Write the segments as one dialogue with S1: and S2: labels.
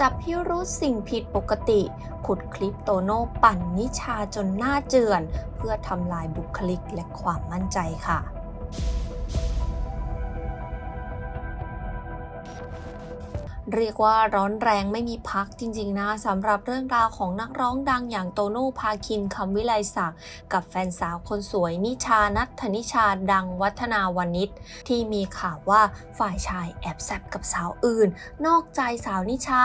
S1: จับพิรุษสิ่งผิดปกติ ขุดคลิปโตโน่ปั่นนิชาจนหน้าเจือน เพื่อทำลายบุคลิกและความมั่นใจค่ะ เรียกว่าร้อนแรงไม่มีพักจริงๆนะสำหรับเรื่องราวของนักร้องดังอย่างโตโน่พาคินคำวิไลศักดิ์กับแฟนสาวคนสวยนิชานัทธนิชาดังวัฒนาวนิชที่มีข่าวว่าฝ่ายชายแอบแซบกับสาวอื่น นอกใจสาวนิชา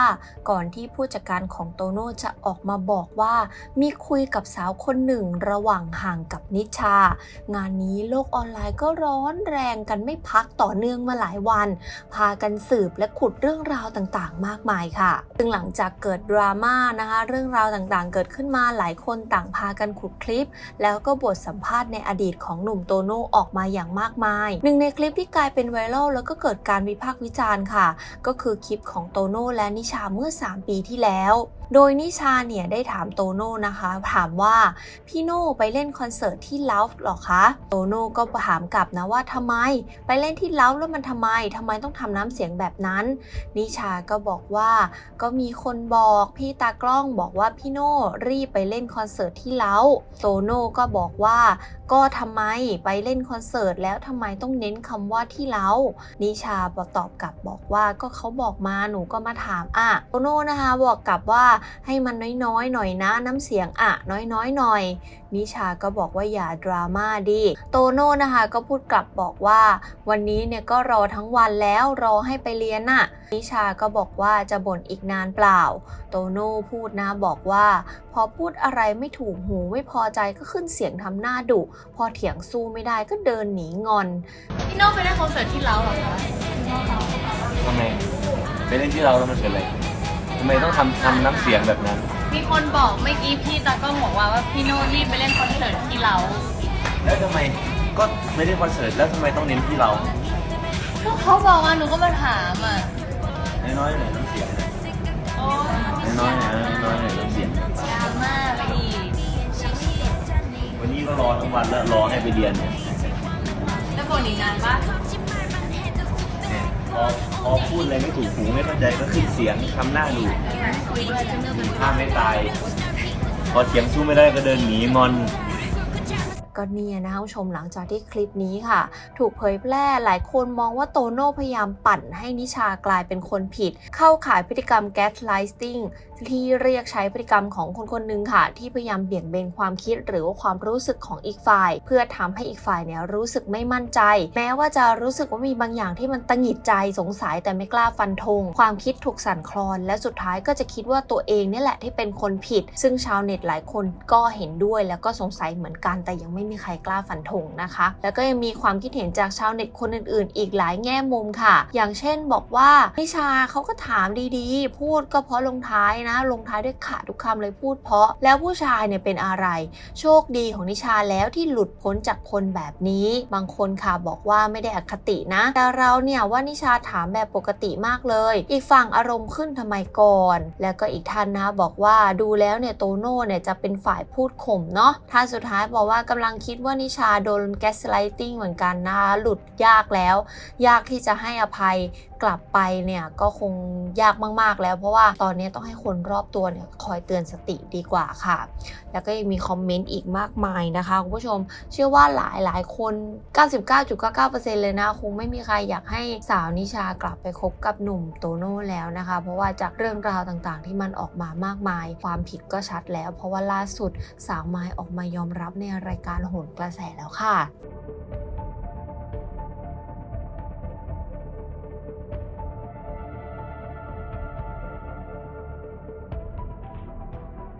S1: ก่อนที่ผู้จัดการของโตโน่จะออกมาบอกว่า มีคุยกับสาวคนหนึ่งระหว่างห่างกับนิชา งานนี้โลกออนไลน์ก็ร้อนแรงกันไม่พักต่อเนื่องมาหลายวัน พากันสืบและขุดเรื่องราวต่างๆ มากมายค่ะ ซึ่งหลังจากเกิดดราม่านะคะ เรื่องราวต่างๆ เกิดขึ้นมาหลายคนต่างพากันขุดคลิป แล้วก็บทสัมภาษณ์ในอดีตของหนุ่มโตโน่ออกมาอย่างมากมาย หนึ่งในคลิปที่กลายเป็นไวรัลแล้วก็เกิดการวิพากษ์วิจารณ์ค่ะ ก็คือคลิปของโตโน่และนิชาเมื่อ 3 ปีที่แล้วโดยนิชาเนี่ยได้ถามโตโน่นะคะ ถามว่าพี่โน่ไปเล่นคอนเสิร์ตที่ลาฟหรอคะ โตโน่ก็ถามกลับนะว่าทำไม ไปเล่นที่ลาฟแล้วมันทำไมทำไมต้องทำน้ำเสียงแบบนั้น นิชาก็บอกว่า ก็มีคนบอกพี่ตากล้องบอกว่าพี่โน่รีบไปเล่นคอนเสิร์ตที่เล้าโตโน่ก็บอกว่า ก็ทำไมไปเล่นคอนเสิร์ตแล้วทำไมต้องเน้นคำว่าที่เล้านิชาตอบกลับบอกว่าก็เขาบอกมาหนูก็มาถามอะโตโน่นะคะบอกกลับว่าให้มันน้อยๆหน่อยนะ น้ำเสียงอะน้อยๆหน่อย นิชาก็บอกว่าอย่าดราม่าดิโตโน่นะคะก็พูดกลับบอกว่า วันนี้เนี่ยก็รอทั้งวันแล้วรอให้ไปเรียนน่ะนิชาก็บอกว่าจะบ่นอีกนานเปล่า โตโน่พูดนะบอกว่า พอพูดอะไรไม่ถูกหูไม่พอใจก็ขึ้นเสียงทำหน้าดุพอเถียงสู้ไม่ได้ก็เดินหนีงอน
S2: พี่โน่ไปเล่นคอนเสิร์ตที่เราเหรอคะ
S3: ทำไมไปเล่นที่เราแล้วมันเป็นอะไรทำไมต้องทำทำน้ำเสียงแบบนั้น
S2: มีคนบอกเมื่อกี้พี่ตากล้องบอกว่าว่าพี่โน่รีบไปเล่นคอนเสิร์ตที่เรา
S3: แล้วทำไมก็ไม่ได้คอนเสิร์ตแล้วทำไมต้องเน้นที่เรา
S2: ก็เขาบอกว่าหนูก็มาถามอะ
S3: น้อยๆหน่อยน้ำเสียงนะ
S2: โอ้ย
S3: น้อยๆหน่อยน้อยๆหน่อยน้ำเสียง
S2: ดราม่าไปอีก
S3: วันนี้ก็รอทั้งวันแล้วรอให้ไปเรียนเนี่ย
S2: แล้วบ่นอีกนานปะ
S3: เนี่ยพอ พูดอะไรไม่ถูกหูไม่เข้าใจก็ขึ้นเสียงทำหน้าดู
S2: คุยด้วยจะเรื่องเป็น
S3: ถ้าไม่ตาย พอเสียงสู้ไม่ได้ก็เดินหนีงอน
S1: ก็เนี่ยนะคะคุณผู้ชมหลังจากที่คลิปนี้ค่ะ ถูกเผยแพร่หลายคนมองว่าโตโน่พยายามปั่นให้นิชากลายเป็นคนผิด เข้าข่ายพฤติกรรมแก๊สไลติง ที่เรียกใช้พฤติกรรมของคนคนหนึ่งค่ะ ที่พยายามเบี่ยงเบนความคิดหรือว่าความรู้สึกของอีกฝ่าย เพื่อทำให้อีกฝ่ายเนี่ยรู้สึกไม่มั่นใจ แม้ว่าจะรู้สึกว่ามีบางอย่างที่มันตังหิดใจสงสัยแต่ไม่กล้าฟันธงความคิดถูกสั่นคลอน และสุดท้ายก็จะคิดว่าตัวเองเนี่แหละที่เป็นคนผิด ซึ่งชาวเน็ตหลายคนก็เห็นด้วยแล้วก็สงสัยเหมือนกัน แต่ยังไม่มีใครกล้าฟันธงนะคะ แล้วก็ยังมีความคิดเห็นจากชาวเน็ตคนอื่น ๆ อีกหลายแง่มุมค่ะ อย่างเช่นบอกว่านิชาเขาก็ถามดีๆ พูดก็เพราะลงท้ายนะลงท้ายด้วยขาทุกคำเลยพูดเพราะ แล้วผู้ชายเนี่ยเป็นอะไร โชคดีของนิชาแล้วที่หลุดพ้นจากคนแบบนี้ บางคนค่ะบอกว่าไม่ได้อคตินะ แต่เราเนี่ยว่านิชาถามแบบปกติมากเลย อีกฝั่งอารมณ์ขึ้นทำไมก่อน แล้วก็อีกท่านนะบอกว่าดูแล้วเนี่ยโตโน่เนี่ยจะเป็นฝ่ายพูดข่มเนาะท่านสุดท้ายบอกว่ากำลังคิดว่านิชาโดนแกสไลติงเหมือนกันนะคะหลุดยากแล้ว ยากที่จะให้อภัย กลับไปเนี่ยก็คงยากมาก ๆ แล้ว เพราะว่าตอนนี้ต้องให้คนรอบตัวเนี่ยคอยเตือนสติดีกว่าค่ะ แล้วก็ยังมีคอมเมนต์อีกมากมายนะคะคุณผู้ชม เชื่อว่าหลายหลายๆคน 99.99%เลยนะคงไม่มีใครอยากให้สาวนิชากลับไปคบกับหนุ่มโตโน่แล้วนะคะ เพราะว่าจากเรื่องราวต่างๆ ที่มันออกมามากมาย ความผิดก็ชัดแล้ว เพราะว่าล่าสุดสาวไม้ออกมายอมรับในรายการโหนกระแสแล้วค่ะ